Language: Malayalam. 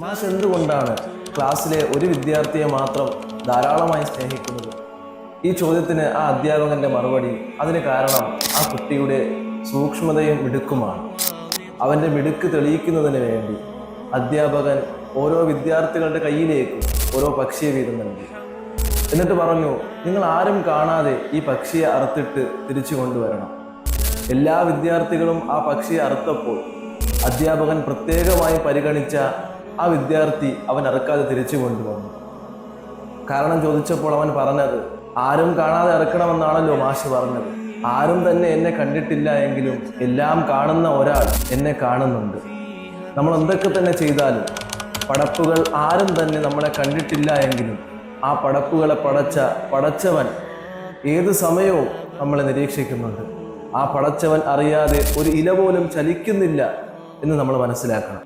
മാഷ് എന്തുകൊണ്ടാണ് ക്ലാസ്സിലെ ഒരു വിദ്യാർത്ഥിയെ മാത്രം ധാരാളമായി സ്നേഹിക്കുന്നത്? ഈ ചോദ്യത്തിന് ആ അധ്യാപകന്റെ മറുപടി അതിന് കാരണം ആ കുട്ടിയുടെ സൂക്ഷ്മതയും മിടുക്കുമാണ്. അവന്റെ മിടുക്ക് തെളിയിക്കുന്നതിന് വേണ്ടി അധ്യാപകൻ ഓരോ വിദ്യാർത്ഥികളുടെ കയ്യിലേക്ക് ഓരോ പക്ഷിയെ വീതം നൽകി എന്നിട്ട് പറഞ്ഞു നിങ്ങൾ ആരും കാണാതെ ഈ പക്ഷിയെ അറുത്തിട്ട് തിരിച്ചു കൊണ്ടുവരണം. എല്ലാ വിദ്യാർത്ഥികളും ആ പക്ഷിയെ അറുത്തപ്പോൾ അധ്യാപകൻ പ്രത്യേകമായി പരിഗണിച്ച ആ വിദ്യാർത്ഥി അവൻ ഇറക്കാതെ തിരിച്ചു കൊണ്ടുവന്നു. കാരണം ചോദിച്ചപ്പോൾ അവൻ പറഞ്ഞത് ആരും കാണാതെ ഇറക്കണമെന്നാണല്ലോ മാഷ് പറഞ്ഞത്. ആരും തന്നെ എന്നെ കണ്ടിട്ടില്ല എങ്കിലും എല്ലാം കാണുന്ന ഒരാൾ എന്നെ കാണുന്നുണ്ട്. നമ്മൾ എന്തൊക്കെ തന്നെ ചെയ്താലും പടപ്പുകൾ ആരും തന്നെ നമ്മളെ കണ്ടിട്ടില്ല എങ്കിലും ആ പടപ്പുകളെ പടച്ച പടച്ചവൻ ഏത് സമയവും നമ്മളെ നിരീക്ഷിക്കുന്നുണ്ട്. ആ പടച്ചവൻ അറിയാതെ ഒരു ഇല പോലും ചലിക്കുന്നില്ല എന്ന് നമ്മൾ മനസ്സിലാക്കണം.